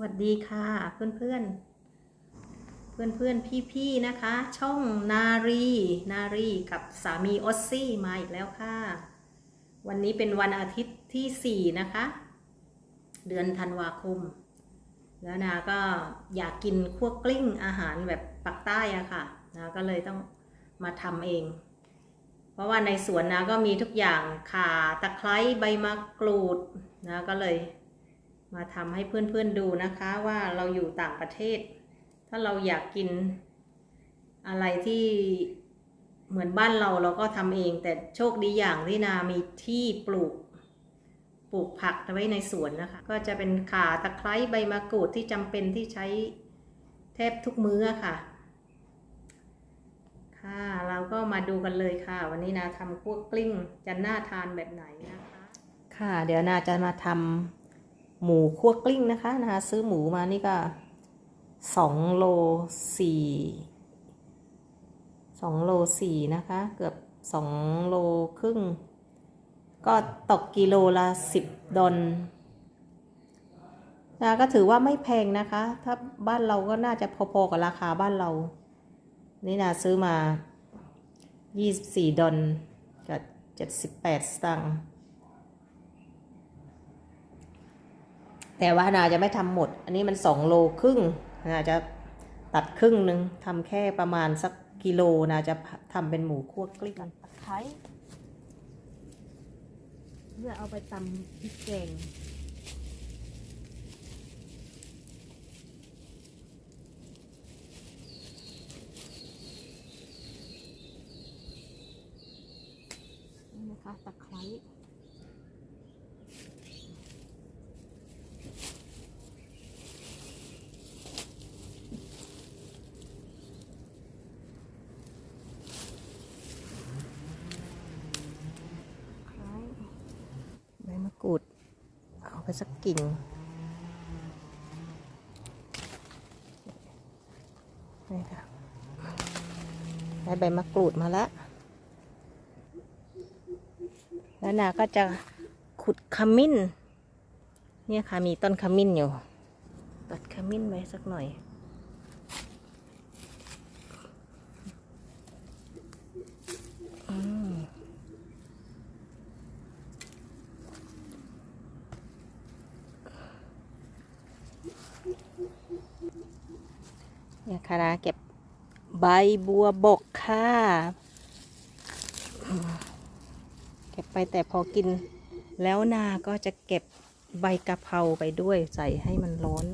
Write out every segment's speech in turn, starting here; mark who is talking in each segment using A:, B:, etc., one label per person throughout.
A: วัสดีค่ะเพื่อนเพื่อนเพื่อนเพื่อนพี่พี่นะคะ ช่องนารีนารีกับสามีออสซี่มาอีกแล้วค่ะ วันนี้เป็นวันอาทิตย์ที่ 4 นะคะ เดือนธันวาคม แล้วนาก็อยากกินคั่วกลิ้งอาหารแบบปักใต้อะค่ะนาก็เลยต้องมาทำเอง เพราะว่าในสวนนาก็มีทุกอย่างข่าตะไคร้ใบมะกรูดนะก็เลย มาทำให้เพื่อนๆดูนะคะว่าเราอยู่ต่างประเทศ ถ้าเราอยากกินอะไรที่เหมือนบ้านเราเราก็ทำเอง แต่โชคดีอย่างที่นามีที่ปลูกปลูกผักไว้ในสวนนะคะ ก็จะเป็นข่าตะไคร้ใบมะกรูดที่จำเป็นที่ใช้แทบทุกมื้อค่ะ ค่ะ เราก็มาดูกันเลยค่ะ วันนี้นาทำคั่วกลิ้งจะน่าทานแบบไหนนะคะ ค่ะ เดี๋ยวนาจะมาทำ หมูคั่วกลิ้งนะคะนะคะซื้อหมูมานี่ก็สองโลสี่สองโลสี่นะคะ เกือบสองโลครึ่ง ก็ตกกิโลละสิบดอลนะก็ถือว่าไม่แพงนะคะ ถ้าบ้านเราก็น่าจะพอๆกับราคาบ้านเรา นี่นาซื้อมา 24 ดอลกับ 78 สตังค์ แต่ว่านาจะไม่ทำหมด อันนี้มันสองโลครึ่งนาจะตัดครึ่งหนึ่งทำแค่ประมาณสักกิโลนาจะทำเป็นหมูคั่วกลิ้งตะไคร้เพื่อเอาไปตำพริกแกง นี่นะคะตะไคร้ตะไคร้ใบมะกรูด เอา ไปสักกิ่งนี่ค่ะได้ใบมะกรูดมาแล้ว แล้วนาก็จะขุดขมิ้น เนี่ยค่ะมีต้นขมิ้นอยู่ ตัดขมิ้นไว้สักหน่อย อืมเนี่ย ค่ะนะเก็บใบบัวบกค่ะ เก็บไปแต่พอกินแล้วนาก็จะเก็บใบกะเพราไปด้วยใส่ให้มันร้อน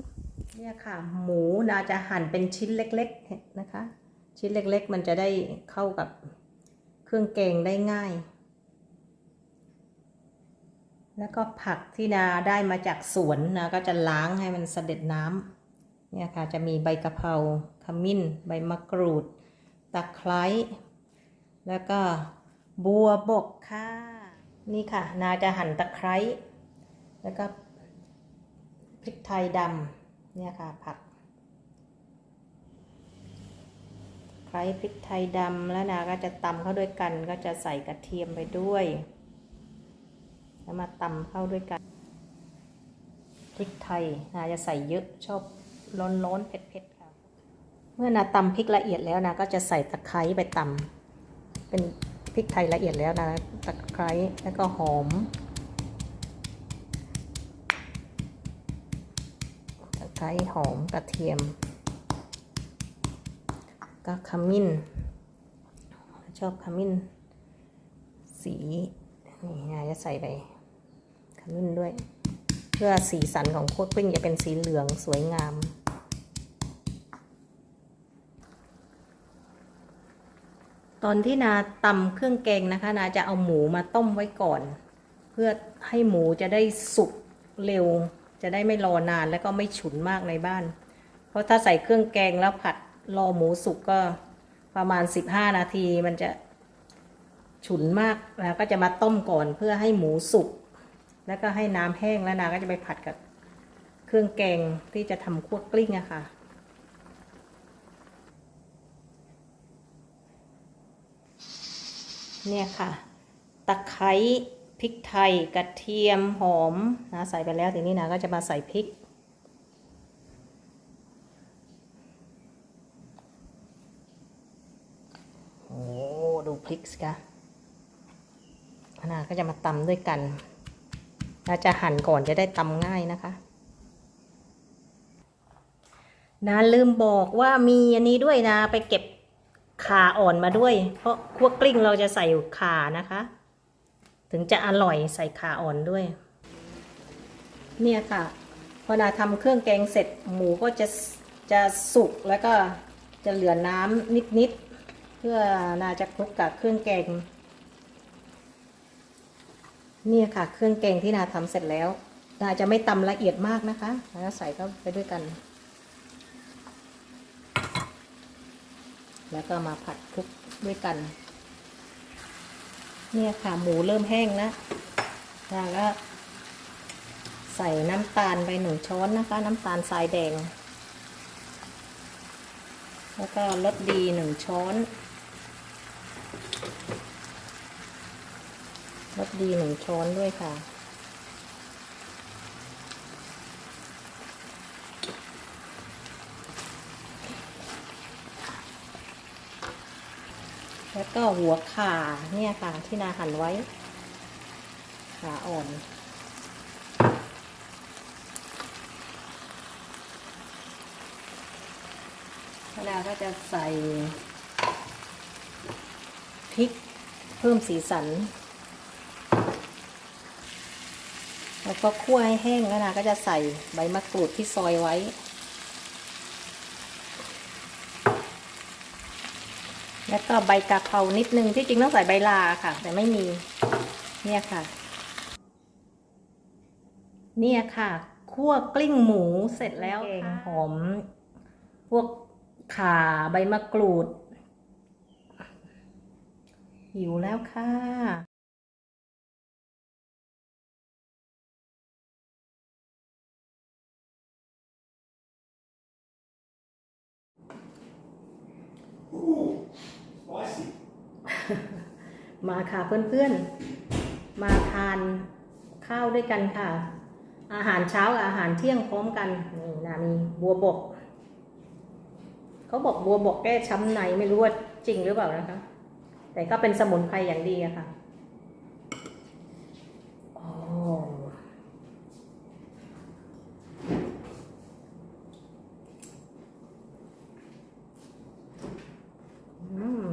A: เนี่ยค่ะ หมูนาจะหั่นเป็นชิ้นเล็กๆนะคะ ชิ้นเล็กๆ มันจะได้เข้ากับเครื่องแกงได้ง่าย แล้วก็ผักที่นาได้มาจากสวนนาก็จะล้างให้มันเสด็จน้ำ เนี่ยค่ะจะมีใบกะเพราขมิ้น ใบมะกรูด ตะไคร้แล้วก็บัวบกค่ะ นี่ค่ะ นาจะหั่นตะไคร้แล้วก็พริกไทยดำเนี่ยค่ะผักไคร้พริกไทยดำแล้วนาก็จะตำเข้าด้วยกัน ก็จะใส่กระเทียมไปด้วย แล้วมาตำเข้าด้วยกันพริกไทยนาจะใส่เยอะชอบ ร้อนๆเผ็ดๆค่ะ เมื่อนาตำพริกละเอียดแล้วนาก็จะใส่ตะไคร้ไปตำเป็นพริกไทยละเอียดแล้วนะตะไคร้แล้วก็หอมตะไคร้หอมกระเทียมก็ขมิ้น ชอบขมิ้น สีนี่นายจะใส่ไปขมิ้นด้วย เพื่อสีสันของโคั่วกลิ้งจะเป็นสีเหลืองสวยงาม ตอนที่นาตำเครื่องแกงนะคะ นาจะเอาหมูมาต้มไว้ก่อน เพื่อให้หมูจะได้สุกเร็ว จะได้ไม่รอนานแล้วก็ไม่ฉุนมากในบ้าน เพราะถ้าใส่เครื่องแกงแล้วผัดรอหมูสุกก็ประมาณ 15 นาทีมันจะฉุนมากแล้วก็จะมาต้มก่อนเพื่อให้หมูสุกแล้วก็ให้น้ำแห้งแล้วนาก็จะไปผัดกับเครื่องแกงที่จะทำคั่วกลิ้งอะค่ะ เนี่ยค่ะตะไคร้พริกไทยกระเทียมหอมนะใส่ไปแล้วทีนี้นะก็จะมาใส่พริก โอ้ดูพริกสิคะนาก็จะมาตำด้วยกันเราจะหั่นก่อนจะได้ตำง่ายนะคะนะลืมบอกว่ามีอันนี้ด้วยนะไปเก็บ ขาอ่อนมาด้วย เพราะคั่วกลิ้งเราจะใส่ขานะคะ ถึงจะอร่อยใส่ขาอ่อนด้วย เนี่ยค่ะพอนาทำเครื่องแกงเสร็จหมูก็จะจะสุกแล้วก็จะเหลือน้ำนิดๆเพื่อนาจะคลุกกับเครื่องแกงเนี่ยค่ะ เครื่องแกงที่นาทำเสร็จแล้วนาจะไม่ตำละเอียดมากนะคะแล้วใส่เข้าไปด้วยกัน แล้วก็มาผัดคลุกด้วยกัน เนี่ยค่ะหมูเริ่มแห้งนะแล้วก็ใส่น้ำตาลไปหนึ่งช้อนนะคะ น้ำตาลทรายแดง แล้วก็รสดีหนึ่งช้อนรสดีหนึ่งช้อนด้วยค่ะ ก็หัวขาเนี่ยค่ะ ที่นาหั่นไว้ ขาอ่อนธนาก็จะใส่พริกเพิ่มสีสัน แล้วก็คั่วให้แห้งแล้วนาก็จะใส่ใบมะกรูดที่ซอยไว้ แล้วก็ใบกะเพรานิดนึงที่จริงต้องใส่ใบลาค่ะ แต่ไม่มีเนี่ยค่ะ เนี่ยค่ะคั่วกลิ้งหมูเสร็จแล้วค่ะหอม พวกข่าใบมะกรูด หิวแล้วค่ะ
B: ร้อยสิบ
A: มาค่ะเพื่อนๆ มาทานข้าวด้วยกันค่ะ อาหารเช้ากับอาหารเที่ยงพร้อมกันนี่นะมีบัวบก เขาบอกบัวบกแก้ช้ำในไม่รู้ว่าจริงหรือเปล่านะคะ แต่ก็เป็นสมุนไพรอย่างดีอะค่ะโอ้อืม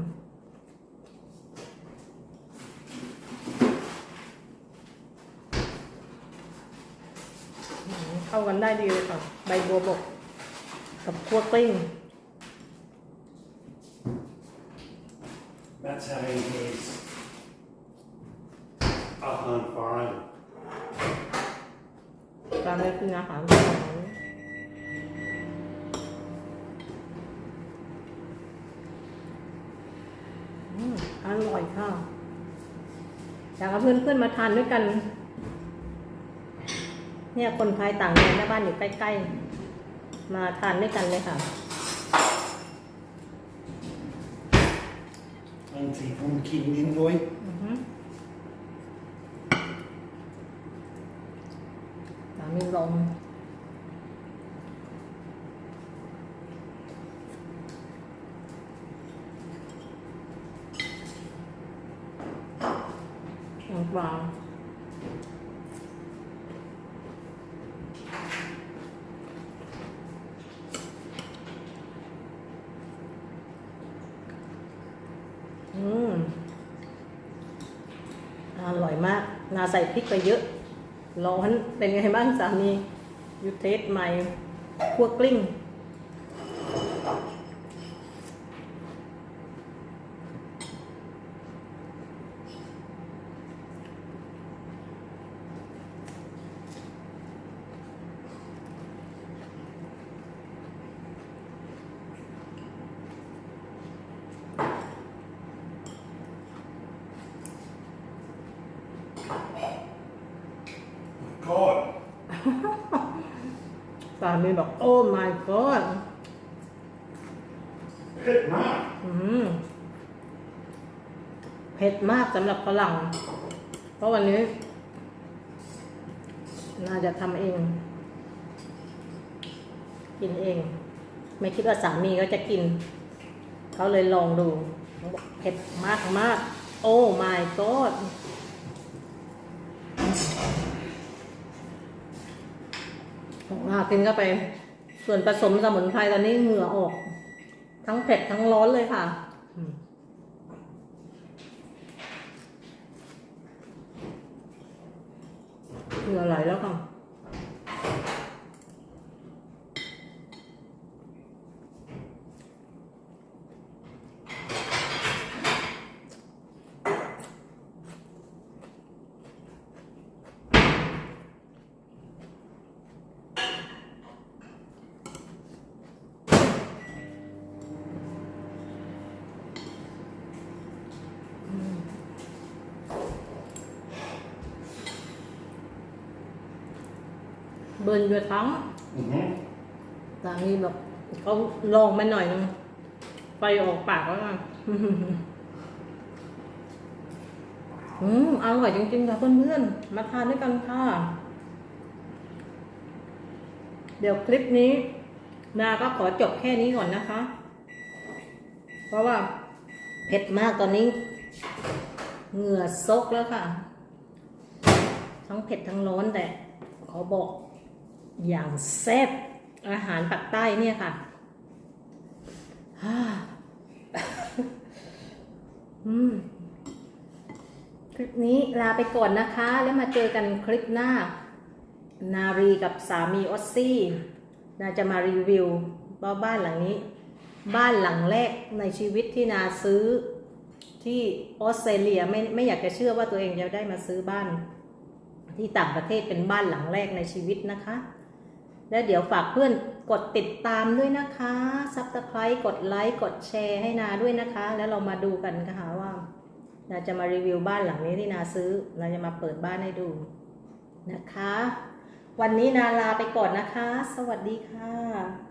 A: อืมเข้ากันได้ดีเลยค่ะ ใบบัวบก กับคั่วกลิ้ง
B: That's having his up on fire.
A: การได้กินอาหารแบบนี้อืมอร่อยค่ะอยากเอาเพื่อนๆมาทานด้วยกัน เนี่ยคนไทยต่างแดนหน้าบ้านอยู่ใกล้ ๆ มาทานด้วยกันเลยค่ะ
B: Anti pumpkin in boy.
A: อือฮึสามีลมน้ำปลาอืม อร่อยมาก นา ใส่พริกไปเยอะร้อนเป็นไงบ้างสามียูเทสใหม่คั่วกลิ้ง มีบอกโอ้ my god
B: Hit Mark.
A: อืมเผ็ดมากสำหรับฝรั่ง เพราะวันนี้ น่าจะทำเอง กินเอง ไม่คิดว่าสามีก็จะกิน เขาเลยลองดูเขาบอกเผ็ดมากมากโอ้ my god อ่ากินเข้าไป ส่วนผสมสมุนไพรตอนนี้เหงื่อออก ทั้งเผ็ดทั้งร้อนเลยค่ะเหงื่อไหลแล้วค่ะ เบิร์นอยู่ทั้ง
B: Mm-hmm.
A: สามีแบบเขาลองมาหน่อยนึงไฟออกปากแล้วอะอืมอร่อยจริงๆค่ะเพื่อนๆ มาทานด้วยกันค่ะ เดี๋ยวคลิปนี้ นาก็ขอจบแค่นี้ก่อนนะคะ เพราะว่าเผ็ดมากตอนนี้ เหงื่อซกแล้วค่ะ ทั้งเผ็ดทั้งร้อนแต่ขอบอก อย่างแซ่บอาหารปักใต้เนี่ยค่ะคลิปนี้ลาไปก่อนนะคะ แล้วมาเจอกันคลิปหน้า นารีกับสามีออสซี่นาจะมารีวิวว่าบ้านหลังนี้ บ้านหลังแรกในชีวิตที่นาซื้อที่ออสเตรเลียไม่ไม่อยากจะเชื่อว่าตัวเองจะได้มาซื้อบ้าน ที่ต่างประเทศเป็นบ้านหลังแรกในชีวิตนะคะ และเดี๋ยวฝากเพื่อนกดติดตามด้วยนะคะซับสไครต์กดไลค์กดแชร์ให้นาด้วยนะคะ แล้วเรามาดูกันค่ะว่านาจะมารีวิวบ้านหลังนี้ที่นาซื้อเราจะมาเปิดบ้านให้ดูนะคะ วันนี้นาลาไปก่อนนะคะ สวัสดีค่ะ